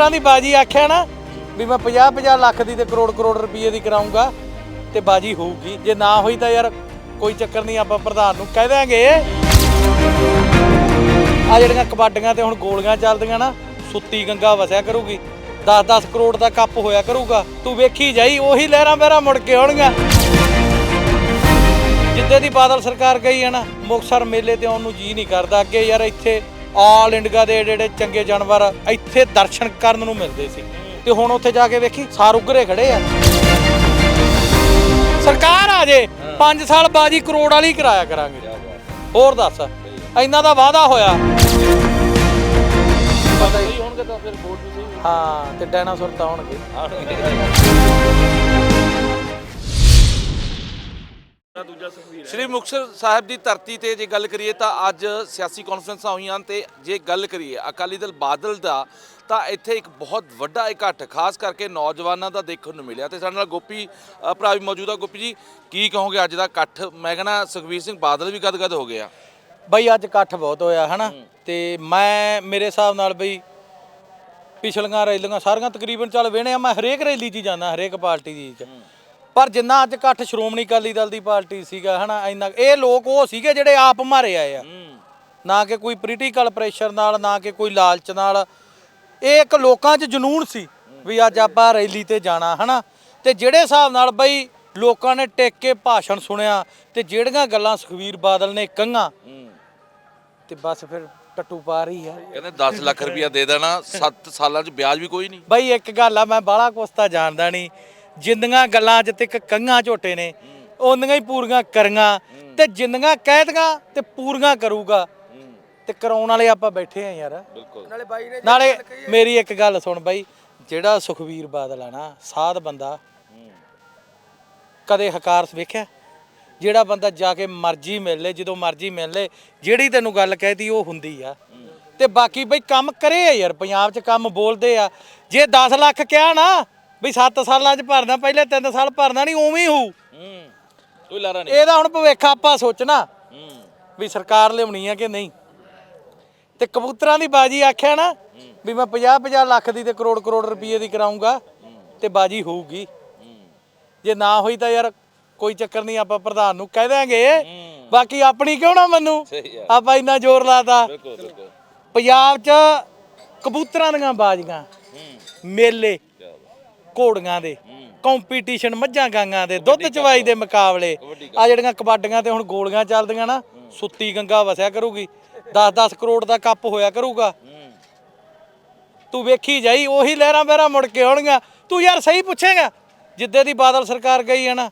ਕਬੂਤਰਾਂ ਦੀ ਬਾਜੀ ਆਖਿਆ ਨਾ ਵੀ ਮੈਂ 50 50 ਲੱਖ ਦੀ ਤੇ ਕਰੋੜ ਕਰੋੜ ਰੁਪਏ ਦੀ ਕਰਾਉਂਗਾ ਤੇ ਬਾਜੀ ਹੋਊਗੀ। ਜੇ ਨਾ ਹੋਈ ਤਾਂ ਯਾਰ ਕੋਈ ਚੱਕਰ ਨਹੀਂ, ਆਪਾਂ ਪ੍ਰਧਾਨ ਨੂੰ ਕਹਿ ਦਿਆਂਗੇ। ਆ ਜਿਹੜੀਆਂ ਕਬੱਡੀਆਂ ਤੇ ਹੁਣ ਗੋਲੀਆਂ ਚੱਲਦੀਆਂ ਨਾ, ਸੁੱਤੀ ਗੰਗਾ ਵਸਿਆ ਕਰੂਗੀ। 10-10 ਕਰੋੜ ਦਾ ਕੱਪ ਹੋਇਆ ਕਰੂਗਾ। ਤੂੰ ਵੇਖੀ ਜਾਈ, ਉਹੀ ਲਹਿਰਾਂ ਬਹਿਰਾਂ ਮੁੜ ਕੇ ਆਉਣਗੀਆਂ। ਜਿੱਦੇ ਦੀ ਬਾਦਲ ਸਰਕਾਰ ਗਈ ਹੈ ਨਾ ਮੁਕਸਰ ਮੇਲੇ ਤੇ ਆਉਣ ਨੂੰ ਜੀ ਨਹੀਂ ਕਰਦਾ। ਅੱਗੇ ਯਾਰ ਇੱਥੇ ਆਲ ਇੰਡੀਆ ਦੇ ਜਿਹੜੇ ਚੰਗੇ ਜਾਨਵਰ ਇੱਥੇ ਦਰਸ਼ਨ ਕਰਨ ਨੂੰ ਮਿਲਦੇ ਸੀ। ਤੇ ਹੁਣ ਉੱਥੇ ਜਾ ਕੇ ਵੇਖੀ ਸਾਰ ਉਗਰੇ ਖੜੇ ਆ। ਸਰਕਾਰ ਆ ਜੇ 5 ਸਾਲ ਬਾਜੀ ਕਰੋੜ ਵਾਲੀ ਕਰਾਇਆ ਕਰਾਂਗੇ। ਹੋਰ ਦੱਸ ਇੰਨਾ ਦਾ ਵਾਅਦਾ ਹੋਇਆ। ਪਤਾ ਹੀ ਹੋਣਗੇ ਤਾਂ ਡਾਇਨਾਸੌਰ ਤਾਂ ਆਉਣਗੇ। ਦੂਜਾ ਸੁਖਵੀਰ ਸ਼੍ਰੀ ਮੁਕਤਸਰ ਸਾਹਿਬ ਦੀ ਧਰਤੀ ਤੇ ਜੇ ਗੱਲ ਕਰੀਏ ਤਾਂ ਅੱਜ ਸਿਆਸੀ ਕਾਨਫਰੰਸਾਂ ਹੋਈਆਂ ਤੇ ਜੇ ਗੱਲ ਕਰੀਏ ਅਕਾਲੀ ਦਲ ਬਾਦਲ ਦਾ ਤਾਂ ਇੱਥੇ ਇੱਕ ਬਹੁਤ ਵੱਡਾ ਇਕੱਠ ਖਾਸ ਕਰਕੇ ਨੌਜਵਾਨਾਂ ਦਾ ਦੇਖਣ ਨੂੰ ਮਿਲਿਆ ਤੇ ਸਾਡੇ ਨਾਲ ਗੋਪੀ ਅ, ਭਰਾ ਵੀ ਮੌਜੂਦ ਆ। ਗੋਪੀ ਜੀ ਕੀ ਕਹੋਗੇ ਅੱਜ ਦਾ ਇਕੱਠ? ਮੈਂ ਕਹਿੰਦਾ ਸੁਖਵੀਰ ਸਿੰਘ ਬਾਦਲ ਵੀ ਗਦਗਦ ਹੋ ਗਿਆ ਬਈ ਅੱਜ ਇਕੱਠ ਬਹੁਤ ਹੋਇਆ ਹਨਾ? ਤੇ ਮੈਂ ਮੇਰੇ ਹਿਸਾਬ ਨਾਲ ਬਈ ਪਿਛਲੀਆਂ ਰੈਲੀਆਂ ਸਾਰੀਆਂ ਤਕਰੀਬਨ ਚੱਲ ਵੇਣੇ ਆ। ਮੈਂ ਹਰੇਕ ਰੈਲੀ 'ਚ ਹੀ ਜਾਂਦਾ ਹਰੇਕ ਪਾਰਟੀ ਦੀ 'ਚ। ਪਰ ਜਿੰਨਾ ਅੱਜ ਇਕੱਠ ਸ਼੍ਰੋਮਣੀ ਅਕਾਲੀ ਦਲ ਦੀ ਪਾਰਟੀ ਸੀਗਾ ਹਨਾ ਇੰਨਾ ਇਹ ਲੋਕ ਉਹ ਸੀਗੇ ਜਿਹੜੇ ਆਪ ਮਾਰੇ ਆਏ ਆ। ਨਾ ਕਿ ਕੋਈ ਪੋਲੀਟੀਕਲ ਪ੍ਰੈਸ਼ਰ ਨਾਲ ਨਾ ਕਿ ਕੋਈ ਲਾਲਚ ਨਾਲ। ਇਹ ਇੱਕ ਲੋਕਾਂ 'ਚ ਜਨੂਨ ਸੀ ਵੀ ਅੱਜ ਆਪਾਂ ਰੈਲੀ ਤੇ ਜਾਣਾ ਹਨਾ। ਤੇ ਜਿਹੜੇ ਹਿਸਾਬ ਨਾਲ ਬਈ ਲੋਕਾਂ ਨੇ ਟਿਕ ਕੇ ਭਾਸ਼ਣ ਸੁਣਿਆ ਤੇ ਜਿਹੜੀਆਂ ਗੱਲਾਂ ਸੁਖਵੀਰ ਬਾਦਲ ਨੇ ਕਹੀਆਂ ਤੇ ਬਸ ਫਿਰ ਟੱਟੂ ਪਾ ਰਹੀ ਆ। ਕਹਿੰਦੇ 10 ਲੱਖ ਰੁਪਇਆ ਦੇ ਦੇਣਾ 7 ਸਾਲਾਂ 'ਚ ਵਿਆਜ ਵੀ ਕੋਈ ਨਹੀਂ। ਬਈ ਇੱਕ ਗੱਲ ਆ ਮੈਂ ਬਾਹਲਾ ਕੁਛ ਤਾਂ ਜਾਣਦਾ ਨਹੀਂ ਜਿੰਨੀਆਂ ਗੱਲਾਂ ਅੱਜ ਤੱਕ ਕੰਗਾਂ ਝੋਟੇ ਨੇ ਉਹਨੀਆਂ ਹੀ ਪੂਰੀਆਂ ਕਰੀਆਂ ਤੇ ਜਿੰਨੀਆਂ ਕਹਿਦੀਆਂ ਤੇ ਪੂਰੀਆਂ ਕਰੂਗਾ। ਤੇ ਕਰਾਉਣ ਵਾਲੇ ਆਪਾਂ ਬੈਠੇ ਆ ਯਾਰ। ਨਾਲੇ ਮੇਰੀ ਇੱਕ ਗੱਲ ਸੁਣ ਬਾਈ ਜਿਹੜਾ ਸੁਖਵੀਰ ਬਾਦਲ ਆ ਨਾ ਸਾਧ ਬੰਦਾ ਕਦੇ ਹਕਾਰ ਵੇਖਿਆ? ਜਿਹੜਾ ਬੰਦਾ ਜਾ ਕੇ ਮਰਜ਼ੀ ਮਿਲ ਲੇ ਜਦੋਂ ਮਰਜ਼ੀ ਮਿਲ ਲੇ ਜਿਹੜੀ ਤੈਨੂੰ ਗੱਲ ਕਹਿਤੀ ਉਹ ਹੁੰਦੀ ਆ। ਤੇ ਬਾਕੀ ਬਈ ਕੰਮ ਕਰੇ ਆ ਯਾਰ ਪੰਜਾਬ 'ਚ ਕੰਮ ਬੋਲਦੇ ਆ। ਜੇ 10 ਲੱਖ ਕਿਹਾ ਨਾ ਬਈ 7 ਸਾਲਾਂ 'ਚ ਭਰਨਾ ਪਹਿਲੇ 3 ਸਾਲ ਭਰਨਾ ਨਹੀਂ ਉਵੇਂ ਹੀ ਹੋਊ। ਹੂੰ ਕੋਈ ਲਾਰਾ ਨਹੀਂ। ਇਹਦਾ ਹੁਣ ਭਵਿੱਖ ਆਪਾਂ ਸੋਚਣਾ ਹੂੰ। ਵੀ ਸਰਕਾਰ ਲਿਆਉਣੀ ਆ ਕਿ ਨਹੀਂ। ਤੇ ਕਬੂਤਰਾਂ ਦੀ ਬਾਜੀ ਆਖਿਆ ਨਾ ਵੀ ਮੈਂ 50 50 ਲੱਖ ਦੀ ਤੇ ਕਰੋੜ ਕਰੋੜ ਰੁਪਏ ਦੀ ਕਰਾਉਂਗਾ ਤੇ ਬਾਜੀ ਹੋਊਗੀ। ਜੇ ਨਾ ਹੋਈ ਤਾਂ ਯਾਰ ਕੋਈ ਚੱਕਰ ਨਹੀਂ ਆਪਾਂ ਪ੍ਰਧਾਨ ਨੂੰ ਕਹਿ ਦਿਆਂਗੇ। ਬਾਕੀ ਆਪਣੀ ਕਿਉਂ ਨਾ ਮੰਨੂ? ਆਪਾਂ ਇੰਨਾ ਜ਼ੋਰ ਲਾਤਾ। ਪੰਜਾਬ 'ਚ ਕਬੂਤਰਾਂ ਦੀਆਂ ਬਾਜੀਆਂ। ਮੇਲੇ। ਘੋੜੀਆਂ ਦੇ ਕੰਪੀਟੀਸ਼ਨ ਮੱਝਾਂ ਗਾਂਗਾਂ ਦੇ ਦੁੱਧ ਚਵਾਈ ਦੇ ਮੁਕਾਬਲੇ। ਆ। ਜਿਹੜੀਆਂ ਕਬੱਡੀਆਂ ਤੇ ਹੁਣ ਗੋਲੀਆਂ ਚੱਲਦੀਆਂ ਨਾ ਸੁੱਤੀ ਗੰਗਾ ਵਸਿਆ ਕਰੂਗੀ। 10-10 ਕਰੋੜ ਦਾ ਕੱਪ ਹੋਇਆ ਕਰੂਗਾ। ਤੂੰ ਵੇਖੀ ਜਾਈ ਉਹੀ ਲਹਿਰਾਂ ਬਹਿਰਾਂ ਮੁੜ ਕੇ ਆਉਣਗੀਆਂ। ਤੂੰ ਯਾਰ ਸਹੀ ਪੁੱਛੇਗਾ। ਜਿੱਦੇ ਦੀ ਬਾਦਲ ਸਰਕਾਰ ਗਈ ਹੈ ਨਾ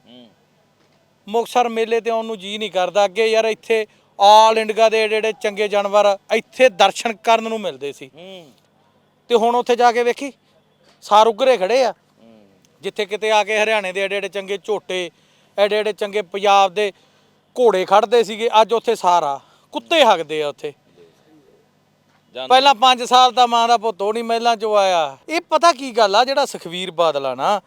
ਮੁਕਸਰ ਮੇਲੇ ਤੇ ਆਉਣ ਨੂੰ ਜੀ ਨਹੀਂ ਕਰਦਾ। ਅੱਗੇ ਯਾਰ ਇੱਥੇ ਆਲ ਇੰਡੀਆ ਦੇ ਜਿਹੜੇ ਚੰਗੇ ਜਾਨਵਰ ਇੱਥੇ ਦਰਸ਼ਨ ਕਰਨ ਨੂੰ ਮਿਲਦੇ ਸੀ। ਤੇ ਹੁਣ ਉੱਥੇ ਜਾ ਕੇ ਵੇਖੀ ਸਾਰ ਉਗਰੇ ਖੜੇ ਆ। ਜਿੱਥੇ ਕਿਤੇ ਆ ਕੇ ਹਰਿਆਣੇ ਦੇ ਏਡੇ ਏਡੇ ਚੰਗੇ ਝੋਟੇ ਏਡੇ ਏਡੇ ਚੰਗੇ ਪੰਜਾਬ ਦੇ ਘੋੜੇ ਖੜਦੇ ਸੀਗੇ ਅੱਜ ਉੱਥੇ ਸਾਰਾ। ਕੁੱਤੇ ਹੱਗਦੇ ਆ ਉੱਥੇ। ਪਹਿਲਾਂ 5 ਸਾਲ ਦਾ ਮਾਂ ਦਾ ਪੁੱਤ ਉਹ ਨਹੀਂ ਮਹਿਲਾਂ ਚੋਂ ਆਇਆ। ਇਹ ਪਤਾ ਕੀ ਗੱਲ ਆ ਜਿਹੜਾ ਸੁਖਵੀਰ ਬਾਦਲ ਆ ਨਾ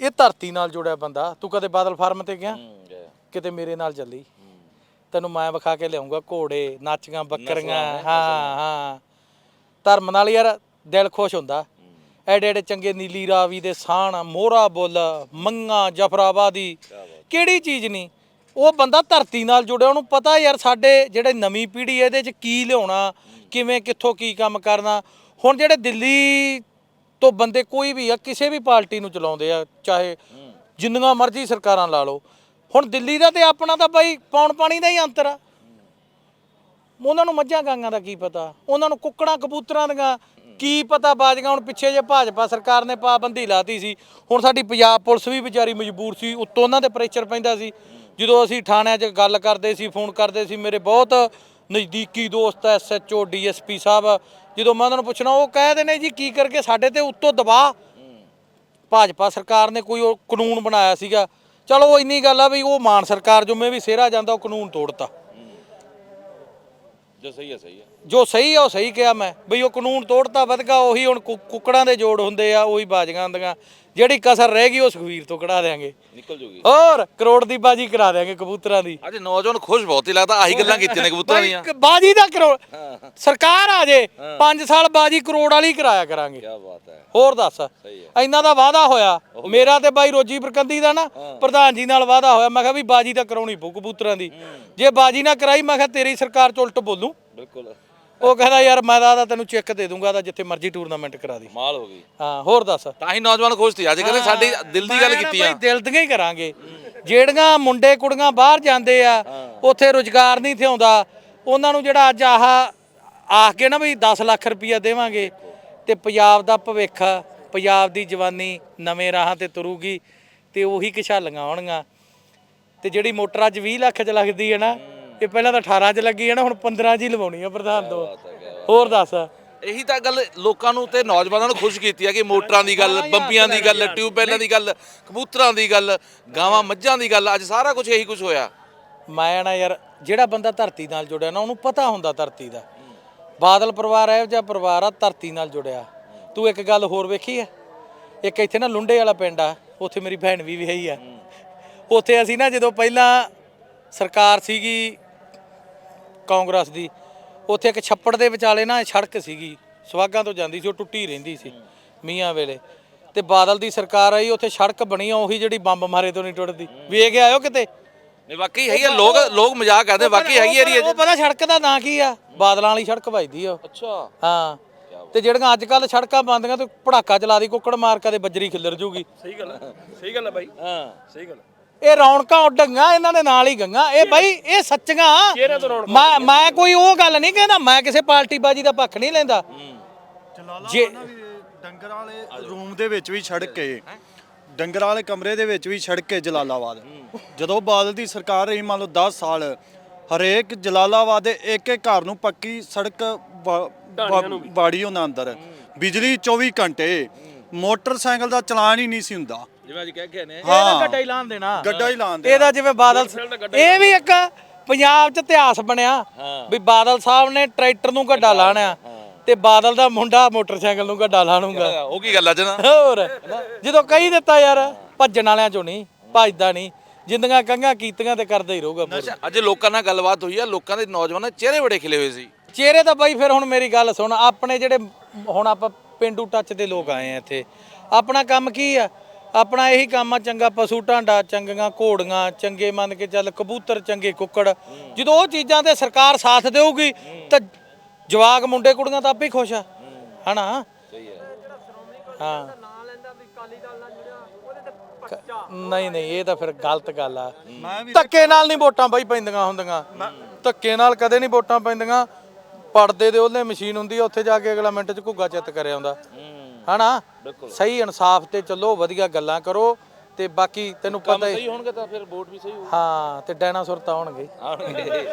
ਇਹ ਧਰਤੀ ਨਾਲ ਜੁੜਿਆ ਬੰਦਾ। ਤੂੰ ਕਦੇ ਬਾਦਲ ਫਾਰਮ ਤੇ ਗਿਆ। ਕਿਤੇ ਮੇਰੇ ਨਾਲ ਚੱਲੀ। ਤੈਨੂੰ ਮੈਂ ਵਿਖਾ ਕੇ ਲਿਆਉਂਗਾ ਘੋੜੇ ਨਾਚੀਆਂ ਬੱਕਰੀਆਂ। ਹਾਂ ਹਾਂ। ਧਰਮ ਨਾਲ ਯਾਰ ਦਿਲ ਖੁਸ਼ ਹੁੰਦਾ। ਐਡੇ ਐਡੇ ਚੰਗੇ ਨੀਲੀ ਰਾਵੀ ਦੇ ਸਾਣ ਮੋਹਰਾ ਬੁੱਲ, ਮੰਗਾ, ਜਫਰਾਬਾਦੀ। ਕਿਹੜੀ ਚੀਜ਼ ਨਹੀਂ? ਉਹ ਬੰਦਾ ਧਰਤੀ ਨਾਲ ਜੁੜਿਆ, ਉਹਨੂੰ ਪਤਾ ਯਾਰ ਸਾਡੇ ਜਿਹੜੇ ਨਵੀਂ ਪੀੜ੍ਹੀ ਇਹਦੇ 'ਚ ਕੀ ਲਿਆਉਣਾ, ਕਿਵੇਂ, ਕਿੱਥੋਂ ਕੀ ਕੰਮ ਕਰਨਾ। ਹੁਣ ਜਿਹੜੇ ਦਿੱਲੀ ਤੋਂ ਬੰਦੇ ਕੋਈ ਵੀ ਆ, ਕਿਸੇ ਵੀ ਪਾਰਟੀ ਨੂੰ ਚਲਾਉਂਦੇ ਆ, ਚਾਹੇ ਜਿੰਨੀਆਂ ਮਰਜ਼ੀ ਸਰਕਾਰਾਂ ਲਾ ਲਓ, ਹੁਣ ਦਿੱਲੀ ਦਾ ਤੇ ਆਪਣਾ ਤਾਂ ਬਾਈ ਪੌਣ ਪਾਣੀ ਦਾ ਹੀ ਅੰਤਰ ਆ। ਉਹਨਾਂ ਨੂੰ ਮੱਝਾਂ ਗਾਂਗਾਂ ਦਾ ਕੀ ਪਤਾ? ਉਹਨਾਂ ਨੂੰ ਕੁੱਕੜਾਂ ਕਬੂਤਰਾਂ ਦੀਆਂ ਕੀ ਪਤਾ ਬਾਜੀਆਂ, ਹੁਣ ਪਿੱਛੇ ਜੇ ਭਾਜਪਾ ਸਰਕਾਰ ਨੇ ਪਾਬੰਦੀ ਲਾਤੀ ਸੀ, ਹੁਣ ਸਾਡੀ ਪੰਜਾਬ ਪੁਲਿਸ ਵੀ ਵਿਚਾਰੀ ਮਜਬੂਰ ਸੀ, ਉੱਤੋਂ ਉਹਨਾਂ ਤੇ ਪ੍ਰੈਸ਼ਰ ਪੈਂਦਾ ਸੀ। ਜਦੋਂ ਅਸੀਂ ਥਾਣਿਆਂ 'ਚ ਗੱਲ ਕਰਦੇ ਸੀ ਫੋਨ ਕਰਦੇ ਸੀ, ਮੇਰੇ ਬਹੁਤ ਨਜ਼ਦੀਕੀ ਦੋਸਤ ਐਸਐਚਓ ਡੀਐਸਪੀ ਸਾਹਿਬ, ਜਦੋਂ ਮੈਂ ਉਹਨਾਂ ਨੂੰ ਪੁੱਛਣਾ, ਉਹ ਕਹਿੰਦੇ ਨੇ ਜੀ, ਕੀ ਕਰਕੇ ਸਾਡੇ ਤੇ ਉੱਤੋਂ ਦਬਾਅ? ਭਾਜਪਾ ਸਰਕਾਰ ਨੇ ਕੋਈ ਉਹ ਕਾਨੂੰਨ ਬਣਾਇਆ ਸੀਗਾ। ਚਲੋ ਇੰਨੀ ਗੱਲ ਆ ਵੀ ਉਹ ਮਾਨ ਸਰਕਾਰ ਜੁਮੇ ਵੀ ਸਿਹਰਾ ਜਾਂਦਾ, ਉਹ ਕਾਨੂੰਨ ਤੋੜਤਾ। ਜੋ ਸਹੀ ਹੈ ਸਹੀ ਹੈ। ਜੋ ਸਹੀ ਆ, ਉਹ ਸਹੀ ਕਿਹਾ ਮੈਂ। ਬਈ ਉਹ ਕਾਨੂੰਨ ਤੋੜਤਾ, ਵਧਗਾ ਉਹੀ ਹੁਣ ਕੁ- ਕੁੱਕੜਾਂ ਦੇ ਜੋੜ ਹੁੰਦੇ ਆ, ਉਹੀ ਬਾਜੀਆਂ ਹੁੰਦੀਆਂ। ਜਿਹੜੀ ਕਸਰ ਰਹਿ ਗਈ ਉਹ ਸੁਖਵੀਰ ਤੋਂ ਕਢਾ ਦੇਾਂਗੇ ਨਿਕਲ ਜੂਗੀ। ਹੋਰ ਕਰੋੜ ਦੀ ਬਾਜੀ ਕਰਾ ਦੇਾਂਗੇ ਕਬੂਤਰਾਂ ਦੀ। ਅੱਜ ਨੌਜਵਾਨ ਖੁਸ਼ ਬਹੁਤ ਹੀ ਲੱਗਦਾ ਆਹੀ ਗੱਲਾਂ ਕੀਤੀਆਂ ਨੇ ਕਬੂਤਰਾਂ ਦੀਆਂ। ਇੱਕ ਬਾਜੀ ਦਾ ਕਰੋੜ ਸਰਕਾਰ ਆ ਜੇ 5 ਸਾਲ ਬਾਜੀ ਕਰੋੜ ਵਾਲੀ ਕਰਾਇਆ ਕਰਾਂਗੇ। ਕੀ ਬਾਤ ਹੈ। ਹੋਰ ਦੱਸ ਇੰਨਾ ਦਾ ਵਾਅਦਾ ਹੋਇਆ। ਮੇਰਾ ਤੇ ਬਾਈ ਰੋਜੀ ਬਰਕੰਦੀ ਦਾ ਨਾ ਪ੍ਰਧਾਨ ਜੀ ਨਾਲ ਵਾਅਦਾ ਹੋਇਆ। ਮੈਂ ਕਿਹਾ ਵੀ ਬਾਜੀ ਤਾਂ ਕਰਾਉਣੀ ਪਊ ਕਬੂਤਰਾਂ ਦੀ। ਜੇ ਬਾਜੀ ਨਾ ਕਰਾਈ ਮੈਂ ਕਿਹਾ ਤੇਰੀ ਸਰਕਾਰ ਚ ਉਲਟ ਬੋਲੂ। ਬਿਲਕੁਲ। ਉਹ ਕਹਿੰਦਾ ਯਾਰ ਮੈਂ ਤਾਂ ਤੈਨੂੰ ਚੈੱਕ ਦੇ ਦੂੰਗਾ ਤਾਂ ਜਿੱਥੇ ਮਰਜ਼ੀ ਟੂਰਨਾਮੈਂਟ ਕਰਾ ਦੀ। ਮਾਲ ਹੋ ਗਈ। ਹਾਂ ਹੋਰ ਦੱਸ। ਤਾਂ ਹੀ ਨੌਜਵਾਨ ਖੁਸ਼ ਸੀ। ਅੱਜ ਕਹਿੰਦੇ ਸਾਡੀ ਦਿਲ ਦੀ ਗੱਲ ਕੀਤੀ ਆ। ਦਿਲ ਦੀਆਂ ਹੀ ਕਰਾਂਗੇ। ਜਿਹੜੀਆਂ ਮੁੰਡੇ ਕੁੜੀਆਂ ਬਾਹਰ ਜਾਂਦੇ ਆ ਉੱਥੇ ਰੁਜ਼ਗਾਰ ਨਹੀਂ ਥਿਆਉਂਦਾ ਉਹਨਾਂ ਨੂੰ ਜਿਹੜਾ ਅੱਜ ਆਹ ਆਖ ਕੇ ਨਾ ਵੀ 10 ਲੱਖ ਰੁਪਈਆ ਦੇਵਾਂਗੇ ਤੇ ਪੰਜਾਬ ਦਾ ਭਵਿੱਖ ਪੰਜਾਬ ਦੀ ਜਵਾਨੀ ਨਵੇਂ ਰਾਹਾਂ ਤੇ ਤੁਰੂਗੀ ਤੇ ਉਹੀ ਕਿਛਾਲੀਆਂ ਆਉਣਗੀਆਂ। ਤੇ ਜਿਹੜੀ ਮੋਟਰ ਅੱਜ 20 ਲੱਖ ਚ ਲੱਗਦੀ ਹੈ ਨਾ ਇਹ ਪਹਿਲਾਂ ਤਾਂ 18 ਚ ਲੱਗੀ ਹੈ ਨਾ ਹੁਣ 15 ਚ ਹੀ ਲਵਾਉਣੀ ਆ ਪ੍ਰਧਾਨ ਤੋਂ। ਹੋਰ ਦੱਸ। ਇਹੀ ਤਾਂ ਗੱਲ ਲੋਕਾਂ ਨੂੰ ਤੇ ਨੌਜਵਾਨਾਂ ਨੂੰ ਖੁਸ਼ ਕੀਤੀ ਆ ਕਿ ਮੋਟਰਾਂ ਦੀ ਗੱਲ ਬੰਬੀਆਂ ਦੀ ਗੱਲ ਟਿਊਬਵੈਲਾਂ ਦੀ ਗੱਲ ਕਬੂਤਰਾਂ ਦੀ ਗੱਲ ਗਾਵਾਂ ਮੱਝਾਂ ਦੀ ਗੱਲ ਅੱਜ ਸਾਰਾ ਕੁਝ ਇਹੀ ਕੁਝ ਹੋਇਆ। ਮੈਂ ਨਾ ਯਾਰ ਜਿਹੜਾ ਬੰਦਾ ਧਰਤੀ ਨਾਲ ਜੁੜਿਆ ਨਾ ਉਹਨੂੰ ਪਤਾ ਹੁੰਦਾ ਧਰਤੀ ਦਾ। ਬਾਦਲ ਪਰਿਵਾਰ ਇਹੋ ਜਿਹਾ ਪਰਿਵਾਰ ਆ ਧਰਤੀ ਨਾਲ ਜੁੜਿਆ। ਤੂੰ ਇੱਕ ਗੱਲ ਹੋਰ ਵੇਖੀ ਆ ਇੱਕ ਇੱਥੇ ਨਾ ਲੁੰਡੇ ਵਾਲਾ ਪਿੰਡ ਆ ਉੱਥੇ ਮੇਰੀ ਭੈਣ ਵੀ ਵਿਆਹੀ ਆ। ਉੱਥੇ ਅਸੀਂ ਨਾ ਜਦੋਂ ਪਹਿਲਾਂ ਸਰਕਾਰ ਸੀਗੀ ਕਾਂਗਰਸ ਦੀ ਉੱਥੇ ਇੱਕ ਛੱਪੜ ਦੇ ਵਿਚਾਲੇ ਨਾ ਸੜਕ ਸੀਗੀ ਸਵਾਗਾਂ ਤੋਂ ਜਾਂਦੀ ਸੀ ਉਹ ਟੁੱਟੀ ਰਹਿੰਦੀ ਸੀ ਮੀਆਂ ਵੇਲੇ। ਤੇ ਬਾਦਲ ਦੀ ਸਰਕਾਰ ਆਈ ਉੱਥੇ ਸੜਕ ਬਣੀ ਆ ਉਹੀ ਜਿਹੜੀ ਬੰਬ ਮਾਰੇ ਤੋਂ ਨਹੀਂ ਟੁੱਟਦੀ। ਵੇਖ ਕੇ ਆਇਓ ਕਿਤੇ? ਨਹੀਂ ਵਾਕਈ ਹੈਗੀ ਆ ਲੋਕ ਲੋਕ ਮਜ਼ਾਕ ਕਰਦੇ ਵਾਕਈ ਹੈਗੀ ਏਰੀਆ ਉਹ ਪਤਾ ਸੜਕ ਦਾ ਨਾਂ ਕੀ ਆ? ਬਾਦਲਾਂ ਵਾਲੀ ਸੜਕ ਵੱਜਦੀ ਆ ਉਹ। ਅੱਛਾ। ਹਾਂ। ਤੇ ਜਿਹੜੀਆਂ ਅੱਜ ਕੱਲ ਸੜਕਾਂ ਬੰਦੀਆਂ ਤੇ ਪੜਾਕਾ ਚਲਾ ਦੀ ਕੁੱਕੜ ਮਾਰ ਕੇ ਤੇ ਬੱਜਰੀ ਖਿੱਲਰ ਜੂਗੀ। ਸਹੀ ਗੱਲ ਹੈ ਸਹੀ ਗੱਲ ਹੈ ਬਾਈ। ਹਾਂ। ਸਹੀ ਗੱਲ ਹੈ। ਇਹ ਰੌਣਕਾਂ ਉੱਡੀਆਂ ਇਹਨਾਂ ਦੇ ਨਾਲ ਹੀ ਗੰਗਾ। ਇਹ ਬਾਈ ਇਹ ਸੱਚੀਆਂ। ਮੈਂ ਮੈਂ ਕੋਈ ਉਹ ਗੱਲ ਨਹੀਂ ਕਹਿੰਦਾ ਮੈਂ ਕਿਸੇ ਪਾਰਟੀ ਬਾਜੀ ਦਾ ਪੱਖ ਨਹੀਂ ਲੈਂਦਾ। ਜੇ ਡੰਗਰ ਵਾਲੇ ਰੂਮ ਦੇ ਵਿੱਚ ਵੀ ਛੜ ਕੇ ਡੰਗਰ ਵਾਲੇ ਕਮਰੇ ਦੇ ਵਿੱਚ ਵੀ ਛੜ ਕੇ ਜਲਾਲਾਬਾਦ। ਜਦੋਂ ਬਾਦਲ ਦੀ ਸਰਕਾਰ ਰਹੀ ਮੰਨ ਲਓ 10 ਸਾਲ ਹਰੇਕ ਜਲਾਲਾਬਾਦ ਦੇ ਇੱਕ ਇੱਕ ਘਰ ਨੂੰ ਪੱਕੀ ਸੜਕ ਵਾੜੀ ਉਹਨਾਂ ਅੰਦਰ। ਬਿਜਲੀ 24 ਘੰਟੇ ਮੋਟਰਸਾਈਕਲ ਦਾ ਚਲਾਨ ਹੀ ਨਹੀਂ ਸੀ ਹੁੰਦਾ। ਜਿਵੇਂ ਅੱਜ ਕਹਿ ਕੇ ਨੇ ਇਹਦਾ ਗੱਡਾ ਹੀ ਲਾਣ ਦੇਣਾ। ਗੱਡਾ ਹੀ ਲਾਉਣ ਦੇ ਇਹਦਾ ਜਿਵੇਂ ਬਾਦਲ ਇਹ ਵੀ ਇੱਕ ਪੰਜਾਬ 'ਚ ਇਤਿਹਾਸ ਬਣਿਆ ਵੀ ਬਾਦਲ ਸਾਹਿਬ ਨੇ ਟਰੈਕਟਰ ਨੂੰ ਗੱਡਾ ਲਾਣਾ ਤੇ ਬਾਦਲ ਦਾ ਮੁੰਡਾ ਮੋਟਰਸਾਈਕਲ ਨੂੰ ਗੱਡਾ ਲਾਣੂਗਾ। ਉਹ ਕੀ ਗੱਲ ਅੱਜ ਨਾ? ਹੋਰ ਜਦੋਂ ਕਹੀ ਦਿੱਤਾ ਯਾਰ ਭੱਜਣ ਵਾਲਿਆਂ ਚੋਂ ਨਹੀਂ ਭੱਜਦਾ ਨਹੀਂ ਜਿੰਦੀਆਂ ਕੰਗਾ ਕੀਤੀਆਂ ਤੇ ਕਰਦਾ ਹੀ ਰਹੂਗਾ। ਅੱਜ ਲੋਕਾਂ ਨਾਲ ਗੱਲਬਾਤ ਹੋਈ ਆ ਲੋਕਾਂ ਦੇ ਨੌਜਵਾਨਾਂ ਦੇ ਚਿਹਰੇ ਬੜੇ ਖਿਲੇ ਹੋਏ ਸੀ। ਚਿਹਰੇ ਤਾਂ ਬਾਈ ਫਿਰ ਹੁਣ ਮੇਰੀ ਗੱਲ ਸੁਣ ਆਪਣੇ ਜਿਹੜੇ ਹੁਣ ਆਪਾਂ ਪਿੰਡੂ ਟੱਚ ਦੇ ਲੋਕ ਆਏ ਆ ਇੱਥੇ ਆਪਣਾ ਕੰਮ ਕੀ ਆ? ਆਪਣਾ ਇਹੀ ਕੰਮ ਆ ਚੰਗਾ ਪਸ਼ੂ ਢਾਂਡਾ ਚੰਗੀਆਂ ਘੋੜੀਆਂ ਚੰਗੇ ਮੰਨ ਕੇ ਚੱਲ ਕਬੂਤਰ ਚੰਗੇ ਕੁੱਕੜ। ਜਦੋਂ ਉਹ ਚੀਜ਼ਾਂ ਤੇ ਸਰਕਾਰ ਸਾਥ ਦੇਊਗੀ ਤਾਂ ਜਵਾਕ ਮੁੰਡੇ ਕੁੜੀਆਂ ਤਾਂ ਆਪੇ ਹੀ ਖੁਸ਼ ਆ। ਹਨਾ? ਸਹੀ ਹੈ। ਹਾਂ। ਕ- ਨਹੀਂ ਨਹੀਂ ਇਹ ਤਾਂ ਫਿਰ ਗਲਤ ਗੱਲ ਆ। ਧੱਕੇ ਨਾਲ ਨਹੀਂ ਵੋਟਾਂ ਬਾਈ ਪੈਂਦੀਆਂ ਹੁੰਦੀਆਂ। ਧੱਕੇ ਨਾਲ ਕਦੇ ਨਹੀਂ ਵੋਟਾਂ ਪੈਂਦੀਆਂ। ਪੜਦੇ ਦੇ ਉਹਨੇ ਮਸ਼ੀਨ ਹੁੰਦੀ ਆ ਉੱਥੇ ਜਾ ਕੇ ਅਗਲਾ ਮਿੰਟ ਚ ਘੁੱਗਾ ਚਿੱਤ ਕਰਿਆ ਆਉਂਦਾ ਹਨਾ? ਸਹੀ ਇਨਸਾਫ ਤੇ ਚੱਲੋ ਵਧੀਆ ਗੱਲਾਂ ਕਰੋ ਤੇ ਬਾਕੀ ਤੈਨੂੰ ਪਤਾ ਹੀ ਸਹੀ ਹੋਣਗੇ ਤਾਂ ਫਿਰ ਵੋਟ ਵੀ ਸਹੀ ਹੋਊ। ਹਾਂ ਤੇ ਡਾਇਨਾਸੌਰ ਤਾਂ ਆਉਣਗੇ। ਆਉਣਗੇ।